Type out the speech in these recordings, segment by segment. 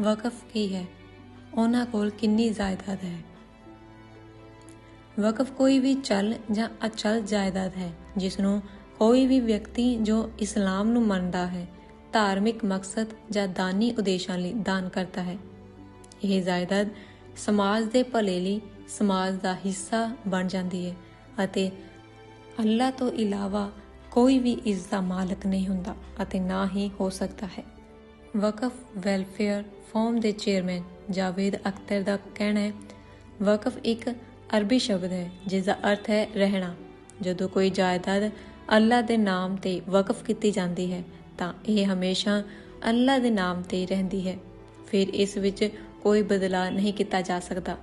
ਵਕਫ ਕੀ ਹੈ? ਉਹਨਾਂ ਕੋਲ ਕਿੰਨੀ ਜਾਇਦਾਦ ਹੈ? ਵਕਫ ਕੋਈ ਵੀ ਚਲ ਜਾਂ ਅਚਲ ਜਾਇਦਾਦ ਹੈ ਜਿਸ ਨੂੰ ਕੋਈ ਵੀ ਵਿਅਕਤੀ ਜੋ ਇਸਲਾਮ ਨੂੰ ਮੰਨਦਾ ਹੈ, ਧਾਰਮਿਕ ਮਕਸਦ ਜਾਂ ਦਾਨੀ ਉਦੇਸ਼ਾਂ ਲਈ ਦਾਨ ਕਰਦਾ ਹੈ। ਇਹ ਜਾਇਦਾਦ ਸਮਾਜ ਦੇ ਭਲੇ ਲਈ ਸਮਾਜ ਦਾ ਹਿੱਸਾ ਬਣ ਜਾਂਦੀ ਹੈ ਅਤੇ ਅੱਲਾ ਤੋਂ ਇਲਾਵਾ ਕੋਈ ਵੀ ਇਸ ਦਾ ਮਾਲਕ ਨਹੀਂ ਹੁੰਦਾ ਅਤੇ ਨਾ ਹੀ ਹੋ ਸਕਦਾ ਹੈ। ਵਕਫ ਵੈਲਫੇਅਰ ਫੋਰਮ ਦੇ ਚੇਅਰਮੈਨ ਜਾਵੇਦ ਅਖਤਰ ਦਾ ਕਹਿਣਾ ਹੈ, ਵਕਫ ਇੱਕ ਅਰਬੀ ਸ਼ਬਦ ਹੈ ਜਿਸ ਦਾ ਅਰਥ ਹੈ ਰਹਿਣਾ। ਜਦੋਂ ਕੋਈ ਜਾਇਦਾਦ ਅੱਲਾ ਦੇ ਨਾਮ ਤੇ ਵਕਫ ਕੀਤੀ ਜਾਂਦੀ ਹੈ, ਤਾਂ ਇਹ ਹਮੇਸ਼ਾ ਅੱਲਾ ਦੇ ਨਾਮ ਤੇ ਰਹਿੰਦੀ ਹੈ। ਫਿਰ ਇਸ ਵਿੱਚ ਕੋਈ ਬਦਲਾਅ ਨਹੀਂ ਕੀਤਾ ਜਾ ਸਕਦਾ।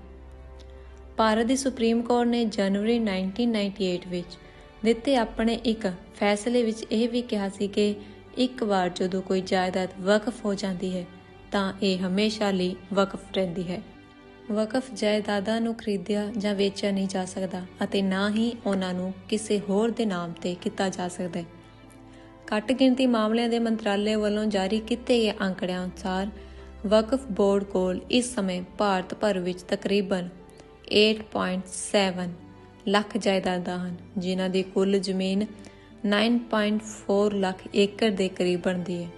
ਭਾਰਤ ਦੀ ਸੁਪਰੀਮ ਕੋਰਟ ਨੇ ਜਨਵਰੀ 1998 ਵਿੱਚ ਦਿੱਤੇ ਆਪਣੇ ਇੱਕ ਫੈਸਲੇ ਵਿੱਚ ਇਹ ਵੀ ਕਿਹਾ ਸੀ ਕਿ ਇੱਕ ਵਾਰ ਜਦੋਂ ਕੋਈ ਜਾਇਦਾਦ ਵਕਫ ਹੋ ਜਾਂਦੀ ਹੈ, ਤਾਂ ਇਹ ਹਮੇਸ਼ਾ ਲਈ ਵਕਫ ਰਹਿੰਦੀ ਹੈ। ਵਕਫ ਜਾਇਦਾਦਾਂ ਨੂੰ ਖਰੀਦਿਆ ਜਾਂ ਵੇਚਿਆ ਨਹੀਂ ਜਾ ਸਕਦਾ ਅਤੇ ਨਾ ਹੀ ਉਹਨਾਂ ਨੂੰ ਕਿਸੇ ਹੋਰ ਦੇ ਨਾਮ ਤੇ ਕੀਤਾ ਜਾ ਸਕਦਾ ਹੈ। ਘੱਟ ਗਿਣਤੀ ਮਾਮਲਿਆਂ ਦੇ ਮੰਤਰਾਲੇ ਵੱਲੋਂ ਜਾਰੀ ਕੀਤੇ ਗਏ ਅੰਕੜਿਆਂ ਅਨੁਸਾਰ ਵਕਫ ਬੋਰਡ ਕੋਲ ਇਸ ਸਮੇਂ ਭਾਰਤ ਭਰ ਵਿੱਚ ਤਕਰੀਬਨ 8.7 ਲੱਖ ਜਾਇਦਾਦਾਂ ਹਨ, ਜਿਨ੍ਹਾਂ ਦੀ ਕੁੱਲ ਜ਼ਮੀਨ 9.4 ਲੱਖ ਏਕੜ ਦੇ ਕਰੀਬ ਬਣਦੀ ਹੈ।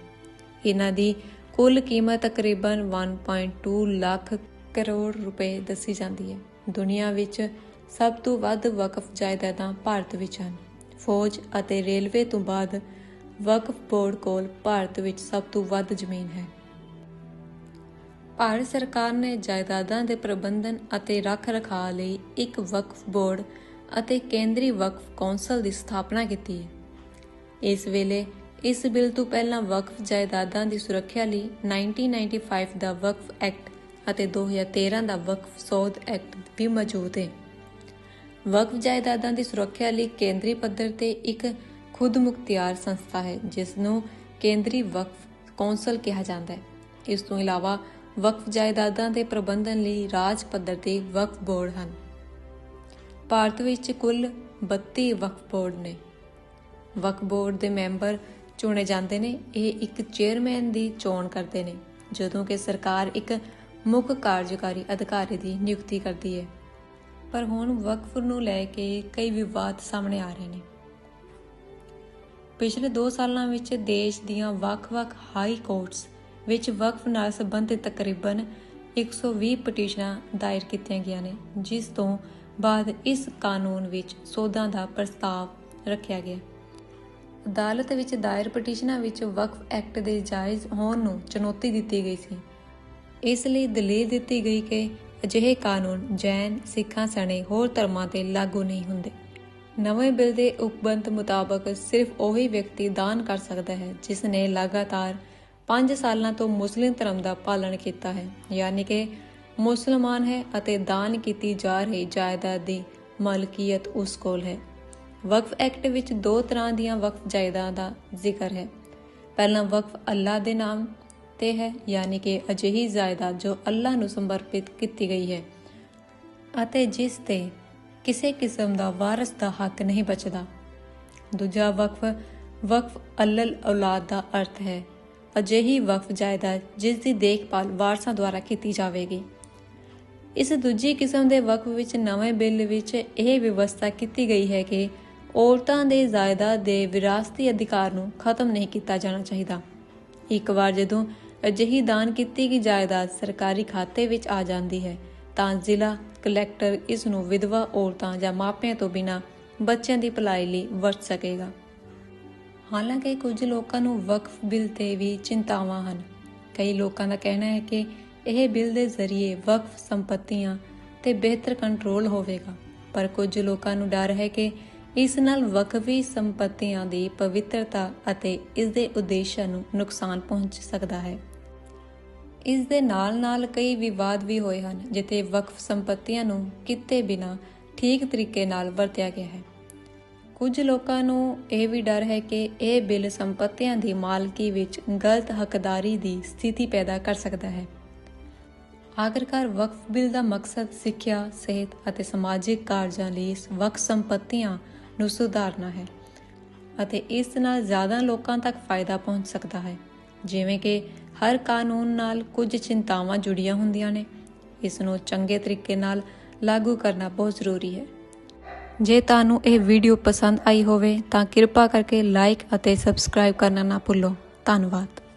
ਇਹਨਾਂ ਦੀ ਕੁੱਲ ਕੀਮਤ ਤਕਰੀਬਨ 1.2 ਲੱਖ ਕਰੋੜ ਰੁਪਏ ਦੱਸੀ ਜਾਂਦੀ ਹੈ। ਦੁਨੀਆ ਵਿੱਚ ਸਭ ਤੋਂ ਵੱਧ ਵਕਫ ਜਾਇਦਾਦਾਂ ਭਾਰਤ ਵਿੱਚ ਹਨ। ਫੌਜ ਅਤੇ ਰੇਲਵੇ ਤੋਂ ਬਾਅਦ ਵਕਫ ਬੋਰਡ ਕੋਲ ਭਾਰਤ ਵਿੱਚ ਸਭ ਤੋਂ ਵੱਧ ਜ਼ਮੀਨ ਹੈ। ਭਾਰਤ ਸਰਕਾਰ ਨੇ ਜਾਇਦਾਦਾਂ ਦੇ ਪ੍ਰਬੰਧਨ ਅਤੇ ਰੱਖ-ਰਖਾਅ ਲਈ ਇੱਕ ਵਕਫ ਬੋਰਡ ਅਤੇ ਕੇਂਦਰੀ ਵਕਫ ਕੌਂਸਲ ਦੀ ਸਥਾਪਨਾ ਕੀਤੀ ਹੈ। ਇਸ ਵੇਲੇ ਇਸ ਬਿੱਲ ਤੋਂ ਪਹਿਲਾਂ ਵਕਫ ਜਾਇਦਾਦਾਂ ਦੀ ਸੁਰੱਖਿਆ ਲਈ 1995 ਦਾ ਵਕਫ ਐਕਟ ਅਤੇ 2013 ਦਾ ਵਕਫ ਸੋਧ ਐਕਟ ਵੀ ਮੌਜੂਦ ਹੈ ਵਕਫ ਜਾਇਦਾਦਾਂ ਦੀ ਸੁਰੱਖਿਆ ਲਈ ਕੇਂਦਰੀ ਪੱਧਰ ਤੇ ਇੱਕ ਖੁਦ ਮੁਖਤਿਆਰ ਸੰਸਥਾ ਹੈ, ਜਿਸ ਨੂੰ ਕੇਂਦਰੀ ਵਕਫ ਕੌਂਸਲ ਕਿਹਾ ਜਾਂਦਾ ਹੈ। ਇਸ ਤੋਂ ਇਲਾਵਾ ਵਕਫ ਜਾਇਦਾਦਾਂ ਦੇ ਪ੍ਰਬੰਧਨ ਲਈ ਰਾਜ ਪੱਧਰ ਤੇ ਵਕਫ ਬੋਰਡ ਹਨ। ਭਾਰਤ ਵਿੱਚ ਕੁੱਲ 32 ਵਕਫ ਬੋਰਡ ਨੇ। ਵਕਫ ਬੋਰਡ ਦੇ ਮੈਂਬਰ ਚੁਣੇ ਜਾਂਦੇ ਨੇ। ਇਹ ਇੱਕ ਚੇਅਰਮੈਨ ਦੀ ਚੋਣ ਕਰਦੇ ਨੇ, ਜਦੋਂ ਕਿ ਸਰਕਾਰ ਇੱਕ ਮੁੱਖ ਕਾਰਜਕਾਰੀ ਅਧਿਕਾਰੀ ਦੀ ਨਿਯੁਕਤੀ ਕਰਦੀ ਹੈ। ਪਰ ਹੁਣ ਵਕਫ ਨੂੰ ਲੈ ਕੇ ਕਈ ਵਿਵਾਦ ਸਾਹਮਣੇ ਆ ਰਹੇ ਨੇ। ਪਿਛਲੇ 2 ਸਾਲਾਂ ਵਿੱਚ ਦੇਸ਼ ਦੀਆਂ ਵੱਖ-ਵੱਖ ਹਾਈ ਕੋਰਟਸ ਵਿੱਚ ਵਕਫ ਨਾਲ ਸੰਬੰਧਿਤ ਤਕਰੀਬਨ 120 ਪਟੀਸ਼ਨਾਂ ਦਾਇਰ ਕੀਤੀਆਂ ਗਈਆਂ ਨੇ, ਜਿਸ ਤੋਂ ਬਾਅਦ ਇਸ ਕਾਨੂੰਨ ਵਿੱਚ ਸੋਧਾਂ ਦਾ ਪ੍ਰਸਤਾਵ ਰੱਖਿਆ ਗਿਆ। ਅਦਾਲਤ ਵਿੱਚ ਦਾਇਰ ਪਟੀਸ਼ਨਾਂ ਵਿੱਚ ਵਕਫ ਐਕਟ ਦੇ ਜਾਇਜ਼ ਹੋਣ ਨੂੰ ਚੁਣੌਤੀ ਦਿੱਤੀ ਗਈ ਸੀ। ਇਸ ਲਈ ਦਲੀਲ ਦਿੱਤੀ ਗਈ ਕਿ ਅਜਿਹੇ ਕਾਨੂੰਨ ਜੈਨ, ਸਿੱਖਾਂ ਸਣੇ ਹੋਰ ਧਰਮਾਂ ਤੇ ਲਾਗੂ ਨਹੀਂ ਹੁੰਦੇ। ਨਵੇਂ ਬਿੱਲ ਦੇ ਉਪਬੰਧ ਮੁਤਾਬਕ ਸਿਰਫ ਉਹੀ ਵਿਅਕਤੀ ਦਾਨ ਕਰ ਸਕਦਾ ਹੈ ਜਿਸ ਨੇ ਲਗਾਤਾਰ 5 ਸਾਲਾਂ ਤੋਂ ਮੁਸਲਿਮ ਧਰਮ ਦਾ ਪਾਲਣ ਕੀਤਾ ਹੈ, ਯਾਨੀ ਕਿ ਮੁਸਲਮਾਨ ਹੈ ਅਤੇ ਦਾਨ ਕੀਤੀ ਜਾ ਰਹੀ ਜਾਇਦਾਦ ਦੀ ਮਾਲਕੀਅਤ ਉਸ ਕੋਲ ਹੈ। ਵਕਫ ਐਕਟ ਵਿੱਚ ਦੋ ਤਰ੍ਹਾਂ ਦੀਆਂ ਵਕਫ ਜਾਇਦਾਦਾਂ ਦਾ ਜ਼ਿਕਰ ਹੈ। ਪਹਿਲਾ ਵਕਫ ਅੱਲਾ ਦੇ ਨਾਮ ਤੇ ਹੈ, ਯਾਨੀ ਕਿ ਅਜਿਹੀ ਜਾਇਦਾਦ ਜੋ ਅੱਲਾ ਨੂੰ ਸਮਰਪਿਤ ਕੀਤੀ ਗਈ ਹੈ ਅਤੇ ਜਿਸ ਤੇ ਕਿਸੇ ਕਿਸਮ ਦਾ ਵਾਰਿਸ ਦਾ ਹੱਕ ਨਹੀਂ ਬਚਦਾ। ਦੂਜਾ ਵਕਫ ਵਕਫ ਅਲਲ ਔਲਾਦ ਦਾ ਅਰਥ ਹੈ। ਅਜਿਹੀ ਵਕਫ ਜਾਇਦਾਦ ਜਿਸ ਦੀ ਦੇਖਭਾਲ ਵਾਰਸਾਂ ਦੁਆਰਾ ਕੀਤੀ ਜਾਵੇਗੀ। ਇਸ ਦੂਜੀ ਕਿਸਮ ਦੇ ਵਕਫ ਵਿੱਚ ਨਵੇਂ ਬਿੱਲ ਵਿੱਚ ਇਹ ਵਿਵਸਥਾ ਕੀਤੀ ਗਈ ਹੈ ਕਿ ਔਰਤਾਂ ਦੇ ਜਾਇਦਾਦ ਦੇ ਵਿਰਾਸਤੀ ਅਧਿਕਾਰ ਨੂੰ ਖਤਮ ਨਹੀਂ ਕੀਤਾ ਜਾਣਾ ਚਾਹੀਦਾ। ਇੱਕ ਵਾਰ ਜਦੋਂ ਅਜਿਹੀ ਦਾਨ ਕੀਤੀ ਗਈ, ਜਾਇਦਾਦ ਸਰਕਾਰੀ ਖਾਤੇ ਵਿੱਚ ਆ ਜਾਂਦੀ ਹੈ, ਤਾਂ ਜ਼ਿਲ੍ਹਾ ਕਲੈਕਟਰ ਇਸ ਨੂੰ ਵਿਧਵਾ ਔਰਤਾਂ ਜਾਂ ਮਾਪਿਆਂ ਤੋਂ ਬਿਨਾਂ ਬੱਚਿਆਂ ਦੀ ਭਲਾਈ ਲਈ ਵਰਤ ਸਕੇਗਾ। ਹਾਲਾਂਕਿ ਕੁਝ ਲੋਕਾਂ ਨੂੰ ਵਕਫ ਬਿੱਲ ਤੇ ਵੀ ਚਿੰਤਾਵਾਂ ਹਨ। ਕਈ ਲੋਕਾਂ ਦਾ ਕਹਿਣਾ ਹੈ ਕਿ ਇਹ ਬਿੱਲ ਦੇ ਜ਼ਰੀਏ ਵਕਫ, ਸੰਪਤੀਆਂ ਤੇ ਬਿਹਤਰ ਕੰਟਰੋਲ ਹੋਵੇਗਾ, ਪਰ ਕੁਝ ਲੋਕਾਂ ਨੂੰ ਡਰ ਹੈ ਕਿ ਇਸ ਨਾਲ ਵਕਫੀ ਸੰਪਤੀਆਂ ਦੀ ਪਵਿੱਤਰਤਾ ਅਤੇ ਇਸ ਦੇ ਉਦੇਸ਼ਾਂ ਨੂੰ ਨੁਕਸਾਨ ਪਹੁੰਚ ਸਕਦਾ ਹੈ। ਇਸ ਦੇ ਨਾਲ-ਨਾਲ ਕਈ ਵਿਵਾਦ ਵੀ ਹੋਏ ਹਨ ਜਿੱਥੇ ਵਕਫ ਸੰਪਤੀਆਂ ਨੂੰ ਕਿਤੇ ਬਿਨਾ ਠੀਕ ਤਰੀਕੇ ਨਾਲ ਵਰਤਿਆ ਗਿਆ ਹੈ। ਕੁਝ ਲੋਕਾਂ ਨੂੰ ਇਹ ਵੀ ਡਰ ਹੈ ਕਿ ਇਹ ਬਿੱਲ ਸੰਪਤੀਆਂ ਦੀ ਮਾਲਕੀ ਵਿੱਚ ਗਲਤ ਹੱਕਦਾਰੀ ਦੀ ਸਥਿਤੀ ਪੈਦਾ ਕਰ ਸਕਦਾ ਹੈ। ਆਖਰਕਾਰ ਵਕਫ ਬਿੱਲ ਦਾ ਮਕਸਦ ਸਿੱਖਿਆ, ਸਿਹਤ ਅਤੇ ਸਮਾਜਿਕ ਕਾਰਜਾਂ ਲਈ ਵਕਫ ਸੰਪਤੀਆਂ ਨੂੰ ਸੁਧਾਰਨਾ ਹੈ ਅਤੇ ਇਸ ਨਾਲ ਜ਼ਿਆਦਾ ਲੋਕਾਂ ਤੱਕ ਫਾਇਦਾ ਪਹੁੰਚ ਸਕਦਾ ਹੈ। ਜਿਵੇਂ ਕਿ ਹਰ ਕਾਨੂੰਨ ਨਾਲ ਕੁਝ ਚਿੰਤਾਵਾਂ ਜੁੜੀਆਂ ਹੁੰਦੀਆਂ ਨੇ, ਇਸ ਨੂੰ ਚੰਗੇ ਤਰੀਕੇ ਨਾਲ ਲਾਗੂ ਕਰਨਾ ਬਹੁਤ ਜ਼ਰੂਰੀ ਹੈ। ਜੇ ਤੁਹਾਨੂੰ ਇਹ ਵੀਡੀਓ ਪਸੰਦ ਆਈ ਹੋਵੇ ਤਾਂ ਕਿਰਪਾ ਕਰਕੇ ਲਾਈਕ ਅਤੇ ਸਬਸਕ੍ਰਾਈਬ ਕਰਨਾ ਨਾ ਭੁੱਲੋ। ਧੰਨਵਾਦ।